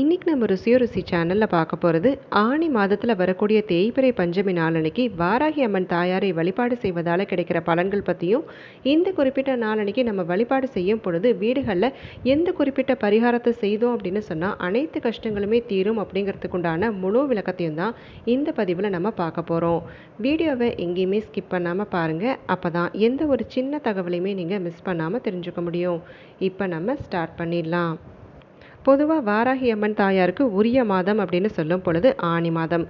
இன்றைக்கி நம்ம ருசியோ ருசி சேனலில் பார்க்க போகிறது ஆணி மாதத்தில் வரக்கூடிய தேய்பிறை பஞ்சமி நாளன்னைக்கு வாராகி அம்மன் தாயாரை வழிபாடு செய்வதால் கிடைக்கிற பலன்கள் பற்றியும் இந்த குறிப்பிட்ட நாளன்னைக்கு நம்ம வழிபாடு செய்யும் பொழுது வீடுகளில் எந்த குறிப்பிட்ட பரிகாரத்தை செய்தோம் அப்படின்னு சொன்னால் அனைத்து கஷ்டங்களுமே தீரும் அப்படிங்கிறதுக்குண்டான முழு விளக்கத்தையும் தான் இந்த பதிவில் நம்ம பார்க்க போகிறோம் வீடியோவை எங்கேயுமே ஸ்கிப் பண்ணாமல் பாருங்கள் அப்போ தான் எந்த ஒரு சின்ன தகவலையுமே நீங்கள் மிஸ் பண்ணாமல் தெரிஞ்சுக்க முடியும். இப்போ நம்ம ஸ்டார்ட் பண்ணிடலாம். பொதுவாக வாராகி அம்மன் தாயாருக்கு உரிய மாதம் அப்படின்னு சொல்லும் பொழுது ஆணி மாதம்.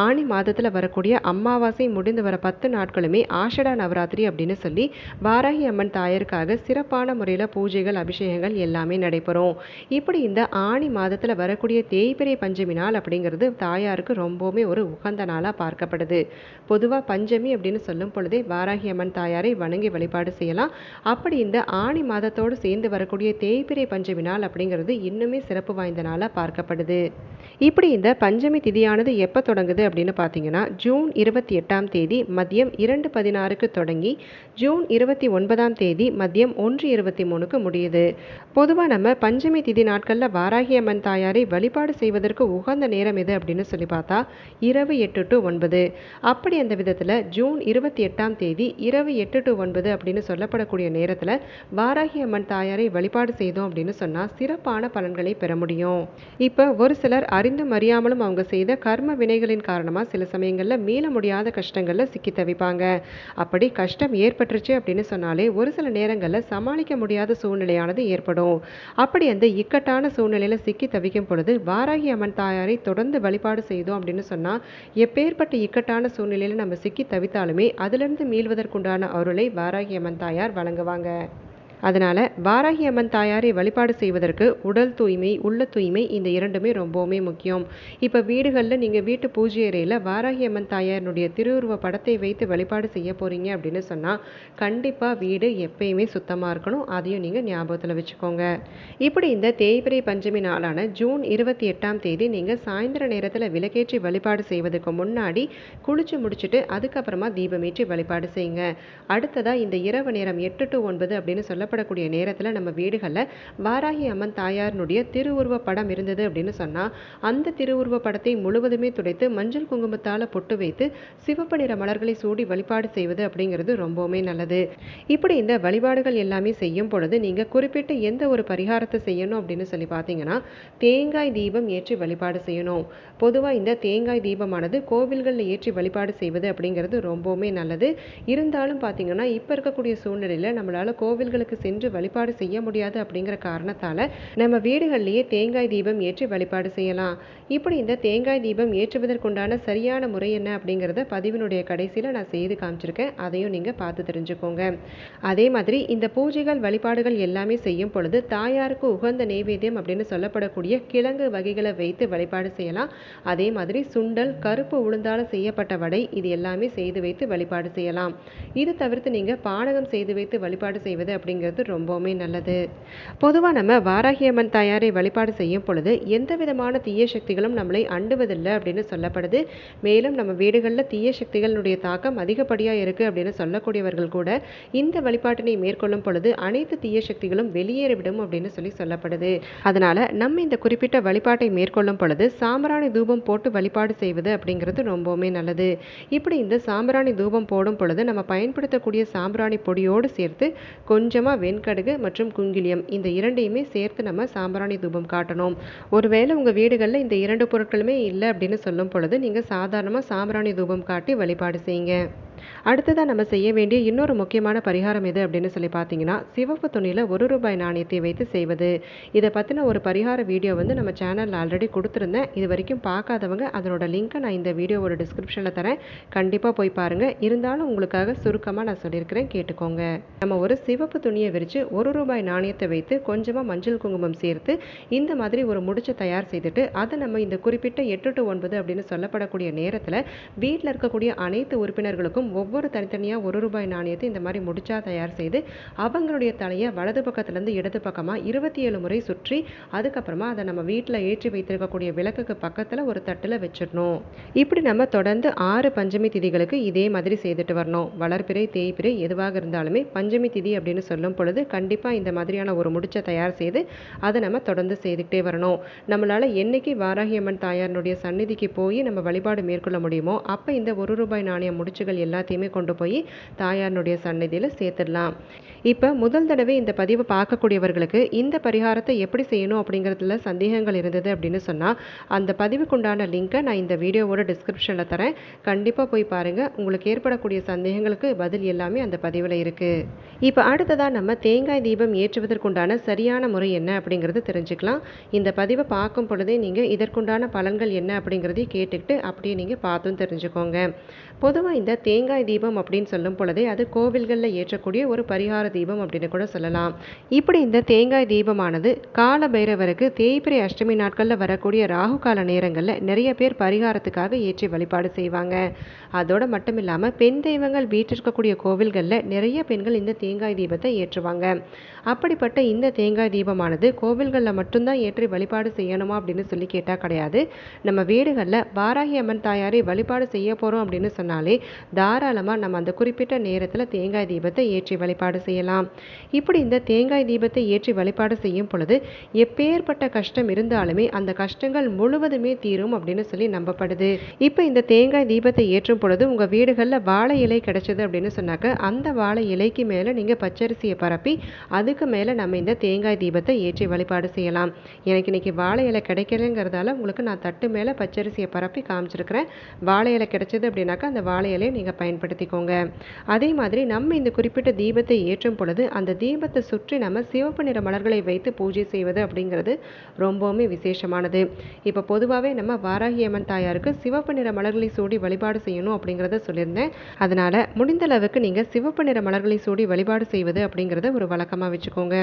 ஆணி மாதத்தில் வரக்கூடிய அமாவாசை முடிந்து வர பத்து நாட்களுமே ஆஷடா நவராத்திரி அப்படின்னு சொல்லி வாராகி அம்மன் தாயாருக்காக சிறப்பான முறையில் பூஜைகள் அபிஷேகங்கள் எல்லாமே நடைபெறும். இப்படி இந்த ஆணி மாதத்தில் வரக்கூடிய தேய்பிரை பஞ்சமி நாள் அப்படிங்கிறது தாயாருக்கு ரொம்பவுமே ஒரு உகந்த நாளாக பார்க்கப்படுது. பொதுவாக பஞ்சமி அப்படின்னு சொல்லும் பொழுதே வாராகி அம்மன் தாயாரை வணங்கி வழிபாடு செய்யலாம். அப்படி இந்த ஆணி மாதத்தோடு சேர்ந்து வரக்கூடிய தேய்பிரை பஞ்சமி நாள் அப்படிங்கிறது இன்னுமே சிறப்பு வாய்ந்த நாளாக பார்க்கப்படுது. இப்படி இந்த பஞ்சமி திதியானது எப்போ தொடங்குது அப்படின்னு பார்த்தீங்கன்னா ஜூன் இருபத்தி எட்டாம் தேதி மதியம் இரண்டு பதினாறுக்கு தொடங்கி ஜூன் இருபத்தி ஒன்பதாம் தேதி மதியம் ஒன்று இருபத்தி மூணுக்கு முடியுது. பொதுவாக நம்ம பஞ்சமி திதி நாட்களில் வாராகி அம்மன் தாயாரை வழிபாடு செய்வதற்கு உகந்த நேரம் எது அப்படின்னு சொல்லி பார்த்தா இரவு எட்டு டு ஒன்பது. அப்படி அந்த விதத்தில் ஜூன் இருபத்தி எட்டாம் தேதி இரவு எட்டு டு ஒன்பது அப்படின்னு சொல்லப்படக்கூடிய நேரத்தில் வாராகி அம்மன் தாயாரை வழிபாடு செய்தோம் அப்படின்னு சொன்னால் சிறப்பான பலன்களை பெற முடியும். இப்போ ஒரு சிலர் அறிந்தும் அறியாமலும் அவங்க செய்த கர்ம வினைகளின் காரணமாக சில சமயங்களில் மீள முடியாத கஷ்டங்களில் சிக்கி தவிப்பாங்க. அப்படி கஷ்டம் ஏற்பட்டுருச்சு அப்படின்னு சொன்னாலே ஒரு சில நேரங்களில் சமாளிக்க முடியாத சூழ்நிலையானது ஏற்படும். அப்படி அந்த இக்கட்டான சூழ்நிலையில் சிக்கி தவிக்கும் பொழுது வாராகி அம்மன் தாயாரை தொடர்ந்து வழிபாடு செய்தோம் அப்படின்னு சொன்னால் எப்பேற்பட்ட இக்கட்டான சூழ்நிலையில் நம்ம சிக்கி தவித்தாலுமே அதிலிருந்து மீள்வதற்குண்டான அருளை வாராகி அம்மன் தாயார் வழங்குவாங்க. அதனால் வாராகி அம்மன் தாயாரை வழிபாடு செய்வதற்கு உடல் தூய்மை உள்ள தூய்மை இந்த இரண்டுமே ரொம்பவுமே முக்கியம். இப்போ வீடுகளில் நீங்கள் வீட்டு பூஜை அறையில் வாராகி அம்மன் தாயாரினுடைய திருவுருவ படத்தை வைத்து வழிபாடு செய்ய போகிறீங்க அப்படின்னு சொன்னால் கண்டிப்பாக வீடு எப்பயுமே சுத்தமாக இருக்கணும். அதையும் நீங்கள் ஞாபகத்தில் வச்சுக்கோங்க. இப்படி இந்த தேய்பிரை பஞ்சமி நாளான ஜூன் இருபத்தி எட்டாம் தேதி நீங்கள் சாயந்தர நேரத்தில் விளக்கேற்றி வழிபாடு செய்வதற்கு முன்னாடி குளிச்சு முடிச்சுட்டு அதுக்கப்புறமா தீபமேற்றி வழிபாடு செய்யுங்க. அடுத்ததாக இந்த இரவு நேரம் எட்டு டு ஒன்பது அப்படின்னு சொல்ல சொல்லப்படக்கூடிய நேரத்தில் நம்ம வீடுகளில் வாராகி அம்மன் தாயாரினுடைய திருவுருவ படம் இருந்தது அப்படின்னு சொன்னால் அந்த திருவுருவ படத்தை முழுவதுமே துடைத்து மஞ்சள் குங்குமத்தால் பொட்டு வைத்து சிவப்பு நிற மலர்களை சூடி வழிபாடு செய்வது அப்படிங்கிறது ரொம்பவுமே நல்லது. இப்படி இந்த வழிபாடுகள் எல்லாமே செய்யும் பொழுது நீங்கள் குறிப்பிட்ட எந்த ஒரு பரிகாரத்தை செய்யணும் அப்படின்னு சொல்லி பார்த்தீங்கன்னா தேங்காய் தீபம் ஏற்றி வழிபாடு செய்யணும். பொதுவாக இந்த தேங்காய் தீபமானது கோவில்களில் ஏற்றி வழிபாடு செய்வது அப்படிங்கிறது ரொம்பவுமே நல்லது. இருந்தாலும் பார்த்தீங்கன்னா இப்போ இருக்கக்கூடிய சூழ்நிலையில் நம்மளால் கோவில்களுக்கு சென்று வழிபாடு செய்ய முடியாது அப்படிங்கிற காரணத்தால் நம்ம வீடுகள்லேயே தேங்காய் தீபம் ஏற்றி வழிபாடு செய்யலாம். இப்படி இந்த தேங்காய் தீபம் ஏற்றுவதற்குண்டான சரியான முறை என்ன அப்படிங்கிறத பதிவினுடைய கடைசியில் நான் செய்து காமிச்சிருக்கேன். அதையும் நீங்கள் பார்த்து தெரிஞ்சுக்கோங்க. அதே மாதிரி இந்த பூஜைகள் வழிபாடுகள் எல்லாமே செய்யும் பொழுது தாயாருக்கு உகந்த நெய்வேத்தியம் அப்படின்னு சொல்லப்படக்கூடிய கிழங்கு வகைகளை வைத்து வழிபாடு செய்யலாம். அதே மாதிரி சுண்டல் கருப்பு உளுந்தால் செய்யப்பட்ட வடை இது எல்லாமே செய்து வைத்து வழிபாடு செய்யலாம். இது தவிர்த்து நீங்கள் பானகம் செய்து வைத்து வழிபாடு செய்வது அப்படிங்கிறது ரொம்பவுமே நல்லது. பொதுவாக நம்ம வாராகி அம்மன் தாயாரை வழிபாடு செய்யும் பொழுது எந்த விதமான தீய சக்திகளும் நம்மளை அண்டுவதில்லை அப்படின்னு சொல்லப்படுது. மேலும் நம்ம வீடுகளில் தீய சக்திகளுடைய தாக்கம் அதிகப்படியாக இருக்குது அப்படின்னு சொல்லக்கூடியவர்கள் கூட இந்த வழிபாட்டினை மேற்கொள்ளும் பொழுது அனைத்து தீய சக்திகளும் வெளியேறிவிடும் அப்படின்னு சொல்லி சொல்லப்படுது. அதனால் நம்ம இந்த குறிப்பிட்ட வழிபாட்டை மேற்கொள்ளும் பொழுது சாம்பிராணி தூபம் போட்டு வழிபாடு செய்வது அப்படிங்கிறது ரொம்பவுமே நல்லது. இப்படி இந்த சாம்பிராணி தூபம் போடும் பொழுது நம்ம பயன்படுத்தக்கூடிய சாம்பிராணி பொடியோடு சேர்த்து கொஞ்சமாக வெண்கடுகு மற்றும் குங்கிலியம் இந்த இரண்டையுமே சேர்த்து நம்ம சாம்பிராணி தூபம் காட்டணும். ஒருவேளை உங்கள் வீடுகளில் இந்த இரண்டு பொருட்களுமே இல்லை அப்படின்னு சொல்லும் பொழுது நீங்கள் சாதாரணமாக சாம்பிராணி தூபம் காட்டி வழிபாடு செய்யுங்க. அடுத்ததாக நம்ம செய்ய வேண்டிய இன்னொரு முக்கியமான பரிகாரம் எது அப்படின்னு சொல்லி பார்த்தீங்கன்னா சிவப்பு துணியில் ஒரு ரூபாய் நாணயத்தை வைத்து செய்வது. இதை பற்றின ஒரு பரிகார வீடியோ வந்து நம்ம சேனலில் ஆல்ரெடி கொடுத்துருந்தேன். இது வரைக்கும் பார்க்காதவங்க அதனோட லிங்க்கை நான் இந்த வீடியோவோட டிஸ்கிரிப்ஷனில் தரேன். கண்டிப்பாக போய் பாருங்கள் இருந்தாலும் உங்களுக்காக சுருக்கமாக நான் சொல்லியிருக்கிறேன் கேட்டுக்கோங்க. நம்ம ஒரு சிவப்பு துணியை விரித்து ஒரு ரூபாய் நாணயத்தை வைத்து கொஞ்சமாக மஞ்சள் குங்குமம் சேர்த்து இந்த மாதிரி ஒரு முடிச்சை தயார் செய்துட்டு அதை நம்ம இந்த குறிப்பிட்ட எட்டு டு ஒன்பது அப்படின்னு சொல்லப்படக்கூடிய நேரத்தில் வீட்டில் இருக்கக்கூடிய அனைத்து உறுப்பினர்களுக்கும் ஒவ்வொரு தனித்தனியாக ஒரு ரூபாய் நாணயத்தை இந்த மாதிரி முடிச்சா தயார் செய்து அவங்களுடைய தலையை வலது பக்கத்துலேருந்து இடது பக்கமாக இருபத்தி ஏழு முறை சுற்றி அதுக்கப்புறமா அதை நம்ம வீட்டில் ஏற்றி வைத்திருக்கக்கூடிய விளக்குக்கு பக்கத்தில் ஒரு தட்டில் வச்சிடணும். இப்படி நம்ம தொடர்ந்து ஆறு பஞ்சமி திதிகளுக்கு இதே மாதிரி செய்துட்டு வரணும். வளர்பிறை தேய்பிறை எதுவாக இருந்தாலுமே பஞ்சமி திதி அப்படின்னு சொல்லும் பொழுது கண்டிப்பாக இந்த மாதிரியான ஒரு முடிச்சை தயார் செய்து அதை நம்ம தொடர்ந்து செய்துக்கிட்டே வரணும். நம்மளால் என்னைக்கு வாராகியம்மன் தாயாரனுடைய தாயாரினுடைய சந்நிதிக்கு போய் நம்ம வழிபாடு மேற்கொள்ள முடியுமோ அப்போ இந்த ஒரு ரூபாய் நாணய முடிச்சுகள் எல்லாத்தையுமே கொண்டு போய் தாயாரினுடைய சந்நிதியில் சேர்த்துடலாம். இப்போ முதல் தடவை இந்த பதிவை பார்க்கக்கூடியவர்களுக்கு இந்த பரிகாரத்தை எப்படி செய்யணும் அப்படிங்கிறதுல சந்தேகங்கள் இருந்தது அப்படின்னு சொன்னால் அந்த பதிவுக்குண்டான லிங்க்கை நான் இந்த வீடியோவோட டிஸ்கிரிப்ஷனில் தரேன். கண்டிப்பாக போய் பாருங்கள் உங்களுக்கு ஏற்படக்கூடிய சந்தேகங்களுக்கு பதில் எல்லாமே அந்த பதிவில் இருக்குது இப்போ அடுத்ததாக நம்ம தேங்காய் தீபம் ஏற்றுவதற்குண்டான சரியான முறை என்ன அப்படிங்கிறது தெரிஞ்சுக்கலாம். இந்த பதிவை பார்க்கும் பொழுதே நீங்கள் இதற்குண்டான பலன்கள் என்ன அப்படிங்கிறதையும் கேட்டுக்கிட்டு அப்படியே நீங்கள் பார்த்தும் தெரிஞ்சுக்கோங்க. பொதுவாக இந்த தேங்காய் தீபம் அப்படின்னு சொல்லும் பொழுதே அது கோவில்களில் ஏற்றக்கூடிய ஒரு பரிகார தீபம் அப்படின்னு கூட சொல்லலாம். இப்படி இந்த தேங்காய் தீபமானது கால பைரவருக்கு தேய்பிரை அஷ்டமி நாட்களில் வரக்கூடிய ராகு கால நேரங்களில் நிறைய பேர் பரிகாரத்துக்காக ஏற்றி வழிபாடு செய்வாங்க. அதோடு மட்டும் இல்லாமல் பெண் தெய்வங்கள் வீட்டிற்கக்கூடிய கோவில்களில் நிறைய பெண்கள் இந்த தேங்காய் தீபத்தை ஏற்றுவாங்க. அப்படிப்பட்ட இந்த தேங்காய் தீபமானது கோவில்களில் மட்டும்தான் ஏற்றி வழிபாடு செய்யணுமா அப்படின்னு சொல்லி கேட்டால் கிடையாது. நம்ம வீடுகளில் வாராகி அம்மன் தாயாரை வழிபாடு செய்ய போகிறோம் அப்படின்னு சொன்னாலே தாராளமாக நம்ம அந்த குறிப்பிட்ட நேரத்தில் தேங்காய் தீபத்தை ஏற்றி வழிபாடு செய்யலாம். இப்படி இந்த தேங்காய் தீபத்தை ஏற்றி வழிபாடு செய்யும் பொழுது எப்பேற்பட்ட கஷ்டம் இருந்தாலுமே அந்த கஷ்டங்கள் முழுவதுமே தீரும் அப்படின்னு சொல்லி நம்பப்படுது. இப்போ இந்த தேங்காய் தீபத்தை ஏற்றும் பொழுது உங்கள் வீடுகளில் வாழை இலை கிடைச்சது அப்படின்னு சொன்னாக்க அந்த வாழை இலைக்கு மேலே நீங்கள் பச்சரிசியை பரப்பி அதுக்கு மேலே நம்ம இந்த தேங்காய் தீபத்தை ஏற்றி வழிபாடு செய்யலாம். எனக்கு இன்னைக்கு வாழை இலை கிடைக்கலங்கிறதால உங்களுக்கு நான் தட்டு மேலே பச்சரிசியை பரப்பி காமிச்சிருக்கிறேன். வாழை இலை கிடைச்சது அப்படின்னாக்கா அந்த வாழை இலையை நீங்கள் பயன்படுத்திக்கோங்க. அதே மாதிரி நம்ம இந்த குறிப்பிட்ட தீபத்தை ஏற்றும் பொழுது அந்த தீபத்தை சுற்றி நம்ம சிவப்பு நிற மலர்களை வைத்து பூஜை செய்வது அப்படிங்கிறது ரொம்பவுமே விசேஷமானது. இப்போ பொதுவாகவே நம்ம வாராகி அம்மன் தாயாருக்கு சிவப்பு நிற மலர்களை சூடி வழிபாடு செய்யணும் அப்படிங்கிறத சொல்லியிருந்தேன். அதனால் முடிந்த அளவுக்கு நீங்கள் சிவப்பு நிற மலர்களை சூடி வழிபாடு செய்வது அப்படிங்கிறத ஒரு வழக்கமாக வச்சுக்கோங்க.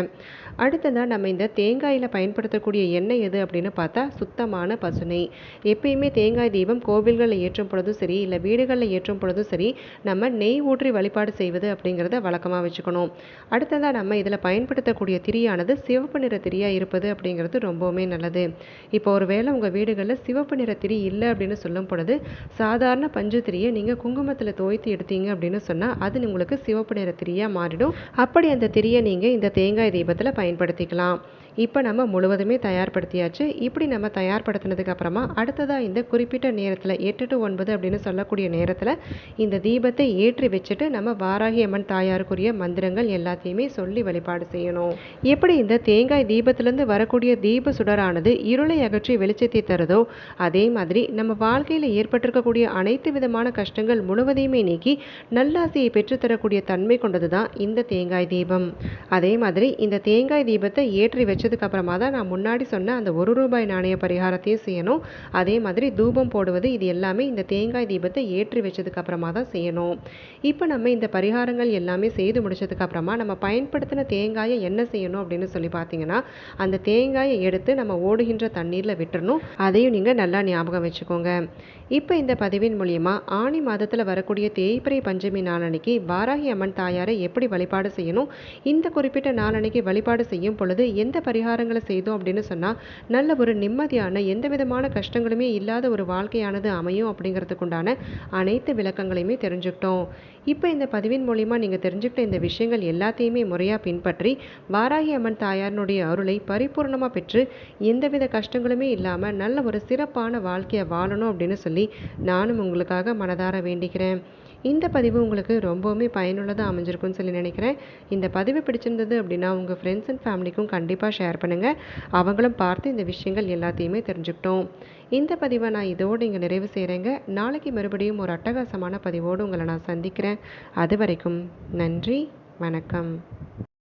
அடுத்ததாக நம்ம இந்த தேங்காயில் பயன்படுத்தக்கூடிய எண்ணெய் எது அப்படின்னு பார்த்தா சுத்தமான பசுனை எப்பயுமே தேங்காய் தீபம் கோவில்களில் ஏற்றும் பொழுதும் சரி இல்லை வீடுகளில் ஏற்றும் பொழுதும் சரி நம்ம நெய் ஊற்றி வழிபாடு செய்வது அப்படிங்கிறத வழக்கமாக வச்சுக்கணும். அடுத்ததாக நம்ம இதில் பயன்படுத்தக்கூடிய திரியானது சிவப்பு நிற திரியாக இருப்பது அப்படிங்கிறது ரொம்பவுமே நல்லது. இப்போ ஒரு வேளை உங்கள் வீடுகளில் சிவப்பு நிற திரி இல்லை அப்படின்னு சொல்லும் பொழுது சாதாரண பஞ்சு திரியை நீங்கள் குங்குமத்தில் தோய்த்து எடுத்தீங்க அப்படின்னு சொன்னால் அது உங்களுக்கு சிவப்பு நிற திரியாக மாறிடும். அப்படி அந்த திரியை நீங்கள் இந்த தேங்காய் தீபத்தில் பயன்படுத்திக்கலாம். இப்போ நம்ம முழுவதுமே தயார்படுத்தியாச்சு. இப்படி நம்ம தயார்படுத்தினதுக்கு அப்புறமா அடுத்ததாக இந்த குறிப்பிட்ட நேரத்தில் எட்டு டு ஒன்பது அப்படின்னு சொல்லக்கூடிய நேரம் நேரத்தில் இந்த தீபத்தை ஏற்றி வச்சுட்டு நம்ம வாராகி அம்மன் தாயாருக்குரிய மந்திரங்கள் எல்லாத்தையுமே சொல்லி வழிபாடு செய்யணும். எப்படி இந்த தேங்காய் தீபத்திலேருந்து வரக்கூடிய தீப சுடரானது இருளை அகற்றி வெளிச்சத்தை தருதோ அதே மாதிரி நம்ம வாழ்க்கையில் ஏற்பட்டிருக்கக்கூடிய அனைத்து விதமான கஷ்டங்கள் முழுவதையுமே நீக்கி நல்லாசையை பெற்றுத்தரக்கூடிய தன்மை கொண்டது தான் இந்த தேங்காய் தீபம். அதே மாதிரி இந்த தேங்காய் தீபத்தை ஏற்றி வச்சதுக்கு அப்புறமா தான் நான் முன்னாடி சொன்ன அந்த ஒரு ரூபாய் நாணய பரிகாரத்தையும் செய்யணும். அதே மாதிரி தூபம் போடுவது இது எல்லாமே இந்த தேங்காய் தீபத்தை ஏற்றி வச்சதுக்கு அப்புறமா தான் செய்யணும். இப்போ நம்ம இந்த பரிகாரங்கள் எல்லாமே செய்து முடிச்சதுக்கு அப்புறமா நம்ம பயன்படுத்தின தேங்காயை என்ன செய்யணும் அப்படின்னு சொல்லி பார்த்தீங்கன்னா அந்த தேங்காயை எடுத்து நம்ம ஓடுகின்ற தண்ணீரில் விட்டுறணும். அதையும் நீங்கள் நல்லா ஞாபகம் வச்சுக்கோங்க. இப்போ இந்த பதிவின் மூலியமா ஆணி மாதத்தில் வரக்கூடிய தேய்பிரை பஞ்சமி நாளன்னைக்கு வாராகி அம்மன் தாயாரை எப்படி வழிபாடு செய்யணும்? இந்த குறிப்பிட்ட நாளன்னைக்கு வழிபாடு செய்யும் பொழுது எந்த பரிகாரங்களை செய்தோம் அப்படின்னு சொன்னால் நல்ல ஒரு நிம்மதியான எந்த விதமான கஷ்டங்களுமே இல்லாத ஒரு வாழ்க்கையானது அமையும் அப்படிங்கிறதுக்குண்டான அனைத்து விளக்கங்களையுமே தெரிஞ்சுக்கிட்டோம். இப்போ இந்த பதிவின் மூலிமா நீங்கள் தெரிஞ்சுக்கிட்ட இந்த விஷயங்கள் எல்லாத்தையுமே முறையாக பின்பற்றி வாராகி அம்மன் தாயாரினுடைய அருளை பரிபூர்ணமாக பெற்று எந்தவித கஷ்டங்களுமே இல்லாமல் நல்ல ஒரு சிறப்பான வாழ்க்கையை வாழணும் அப்படின்னு சொல்லி நானும் உங்களுக்காக மனதார வேண்டிக்கிறேன். இந்த பதிவு உங்களுக்கு ரொம்பவுமே பயனுள்ளதாக அமைஞ்சிருக்கும்னு சொல்லி நினைக்கிறேன். இந்த பதிவு பிடிச்சிருந்தது அப்படின்னா உங்கள் ஃப்ரெண்ட்ஸ் அண்ட் ஃபேமிலிக்கும் கண்டிப்பாக ஷேர் பண்ணுங்கள் அவங்களும் பார்த்து இந்த விஷயங்கள் எல்லாத்தையுமே தெரிஞ்சுக்கிட்டோம். இந்த பதிவை நான் இதோடு இங்கே நிறைவு செய்கிறேங்க நாளைக்கு மறுபடியும் ஒரு அட்டகாசமான பதிவோடு உங்களை நான் சந்திக்கிறேன். அது வரைக்கும் நன்றி வணக்கம்.